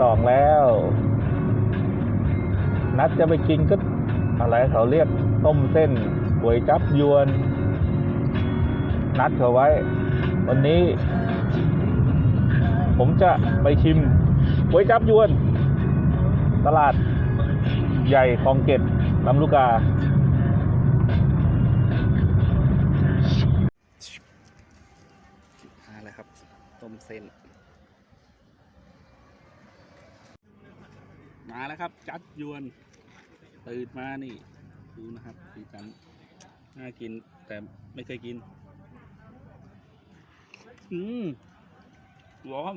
สองแล้ว นัดจะไปกินก็อะไรเขาเรียกต้มเส้นก๋วยจับยวน นัดเขาไว้ วันนี้ ผมจะไปชิมก๋วยจับยวน ตลาดใหญ่คลองเกตลำลูกกา มาแล้วครับ ต้มเส้น มาแล้วครับ จัดยวนตื่นมานี่ ดูนะครับสีสันน่ากินแต่ไม่เคยกิน อืมร้อน